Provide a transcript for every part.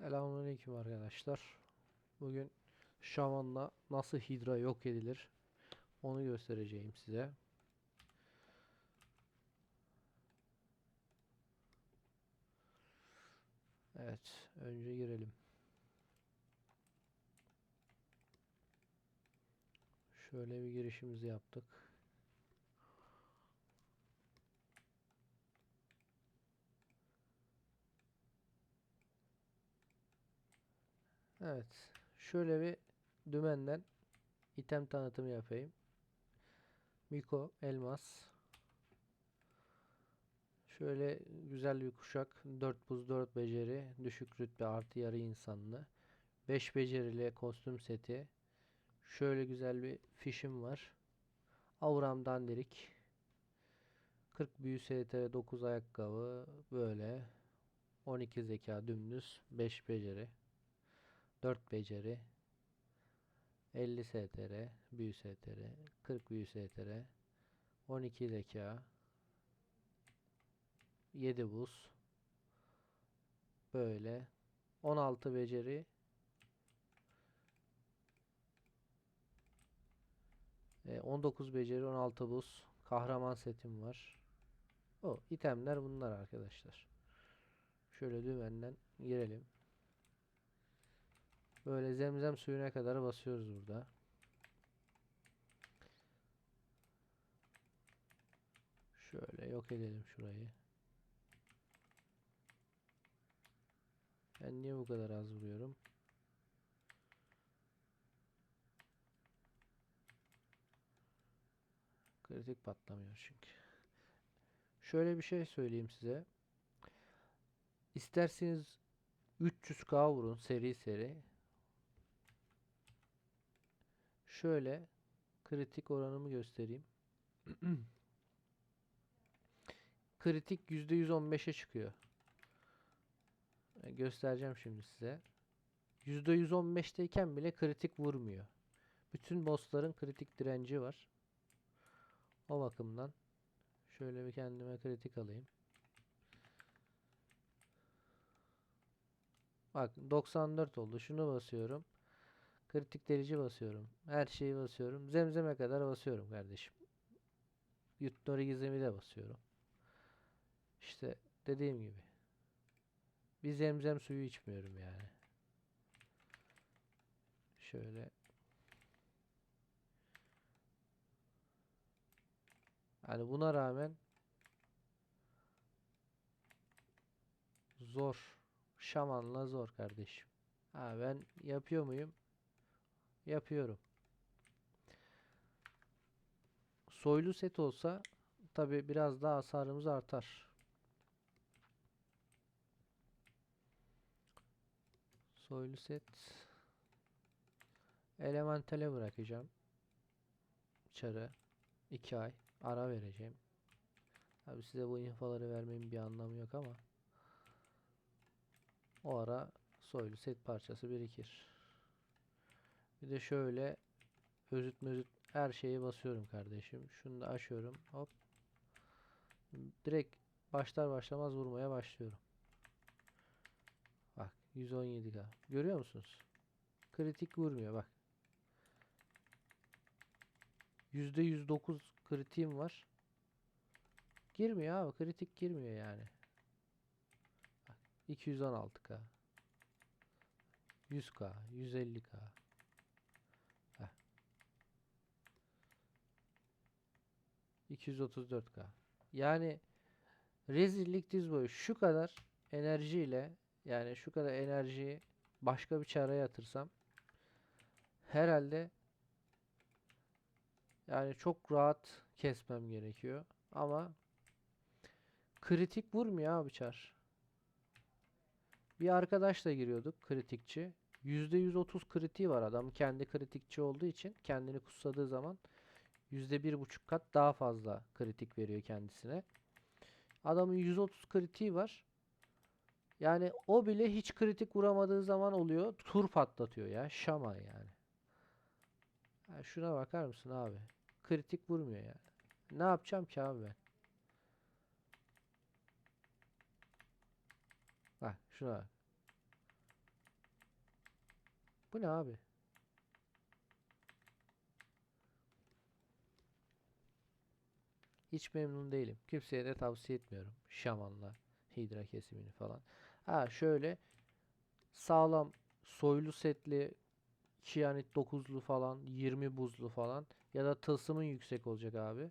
Selamünaleyküm arkadaşlar. Bugün şamanla nasıl hidra yok edilir onu göstereceğim size. Evet, önce girelim. Şöyle bir girişimizi yaptık. Evet. Şöyle bir dümenden item tanıtımı yapayım. Miko elmas. Şöyle güzel bir kuşak. 4 buz 4 beceri. Düşük rütbe artı yarı insanlı. 5 becerili kostüm seti. Şöyle güzel bir fişim var. Auram dandirik. 40 büyü ST 9 ayakkabı. Böyle. 12 zeka dümdüz. 5 beceri. 4 beceri. 50 STR büyü STR 40 büyü STR 12 zeka 7 buz. Böyle. 16 beceri. E, 19 beceri 16 buz. Kahraman setim var. O itemler bunlar arkadaşlar. Şöyle dümenden girelim Böyle zemzem suyuna kadar basıyoruz burada. Şöyle yok edelim şurayı. Ben niye bu kadar az vuruyorum? Kritik patlamıyor çünkü. Şöyle bir şey söyleyeyim size. İsterseniz 300k vurun seri seri. Şöyle kritik oranımı göstereyim. kritik %115'e çıkıyor. E, göstereceğim şimdi size. %115'teyken bile kritik vurmuyor. Bütün bossların kritik direnci var. O bakımdan şöyle bir kendime kritik alayım. Bak 94 oldu. Şunu basıyorum. Kritik delici basıyorum. Her şeyi basıyorum. Zemzeme kadar basıyorum kardeşim. Yutnori gizemi de basıyorum. İşte dediğim gibi. Bir zemzem suyu içmiyorum yani. Şöyle. Yani buna rağmen zor. Şamanla zor kardeşim. Ha ben yapıyor muyum? Yapıyorum. Soylu set olsa tabi biraz daha hasarımız artar. Soylu set elementale bırakacağım. Çarı 2 ay ara vereceğim. Abi size bu infoları vermemin bir anlamı yok ama o ara soylu set parçası birikir. Bir de şöyle özüt mözüt her şeyi basıyorum kardeşim. Şunu da açıyorum. Hop. Direkt başlar başlamaz vurmaya başlıyorum. Bak 117k. Görüyor musunuz? Kritik vurmuyor bak. %109 kritiğim var. Girmiyor abi. Kritik girmiyor yani. Bak, 216k. 100k. 150k. 234k. Yani rezillik diz boyu şu kadar enerjiyle yani şu kadar enerjiyi başka bir çare yatırsam herhalde yani çok rahat kesmem gerekiyor. Ama kritik vurmuyor abi çar. Bir arkadaşla giriyorduk kritikçi. %130 kritiği var adam. Kendi kritikçi olduğu için kendini kutsadığı zaman %1.5 kat daha fazla kritik veriyor kendisine. Adamın 130 kritiği var. Yani o bile hiç kritik vuramadığı zaman oluyor. Tur patlatıyor ya. Şama yani. Ya şuna bakar mısın abi? Kritik vurmuyor yani. Ne yapacağım ki abi ben? Bak şuna bak. Bu ne abi? Hiç memnun değilim. Kimseye de tavsiye etmiyorum. Şamanla hidra kesimini falan. Ha şöyle sağlam soylu setli Kianit 9'lu falan 20 buzlu falan ya da tılsımın yüksek olacak abi.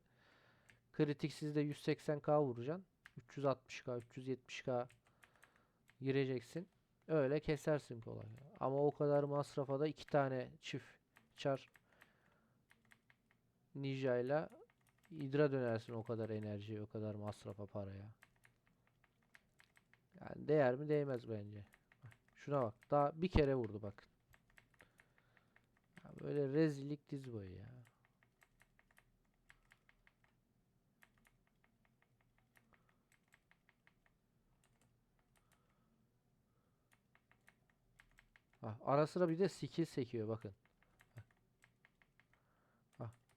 Kritik sizde 180k vuracaksın. 360k 370k gireceksin. Öyle kesersin kolay. Ama o kadar masrafa da iki tane çift çar Ninja ile Hydra dönersin o kadar enerjiye, o kadar masrafa paraya. Yani değer mi değmez bence. Şuna bak. Daha bir kere vurdu bak. Böyle rezillik diz boyu ya. Ah, ara sıra bir de skill sekiyor bakın.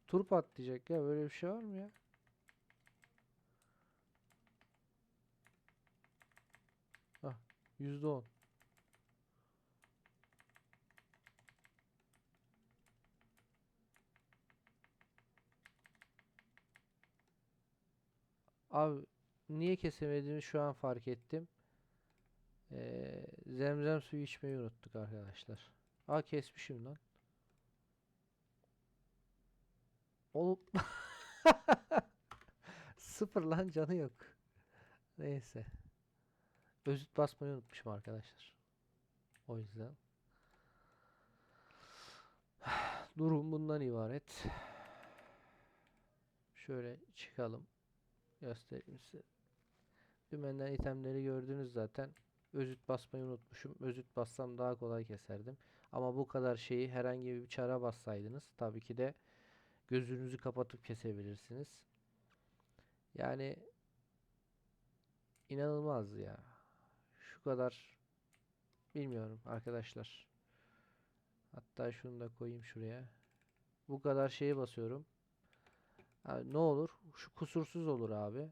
Ah, turp atlayacak ya böyle bir şey var mı ya? Ah, %10. Abi niye kesemediğimi şu an fark ettim. Ee, zemzem suyu içmeyi unuttuk arkadaşlar. Aa kesmişim lan. Oğlum sıfır lan canı yok. Neyse. Özüt basmayı unutmuşum arkadaşlar. O yüzden. Durum bundan ibaret. Şöyle çıkalım. Göstereyim size. Dümenden itemleri gördünüz zaten. Özüt basmayı unutmuşum. Özüt bassam daha kolay keserdim. Ama bu kadar şeyi herhangi bir çara bassaydınız tabii ki de gözünüzü kapatıp kesebilirsiniz. Yani inanılmaz ya. Şu kadar bilmiyorum arkadaşlar. Hatta şunu da koyayım şuraya. Bu kadar şeye basıyorum. Ha, ne olur? Şu kusursuz olur abi.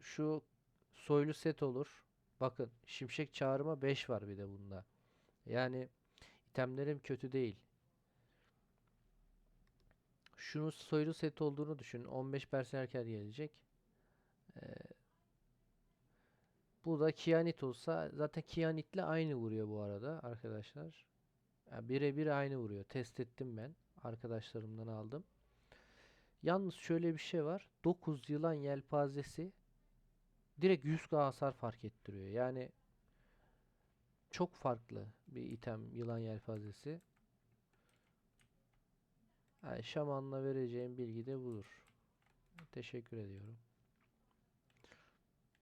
Şu soylu set olur. Bakın şimşek çağırma 5 var bir de bunda. Yani itemlerim kötü değil. Şunun soylu set olduğunu düşünün. 15 berserker gelecek. Ee, bu da Kianit olsa zaten Kianit'le aynı vuruyor bu arada arkadaşlar. Yani birebir aynı vuruyor. Test ettim ben. Arkadaşlarımdan aldım. Yalnız şöyle bir şey var. 9 yılan yelpazesi direkt 100k hasar fark ettiriyor. Yani çok farklı bir item yılan yelpazesi. Yani şamanla vereceğim bilgi de budur. Teşekkür ediyorum.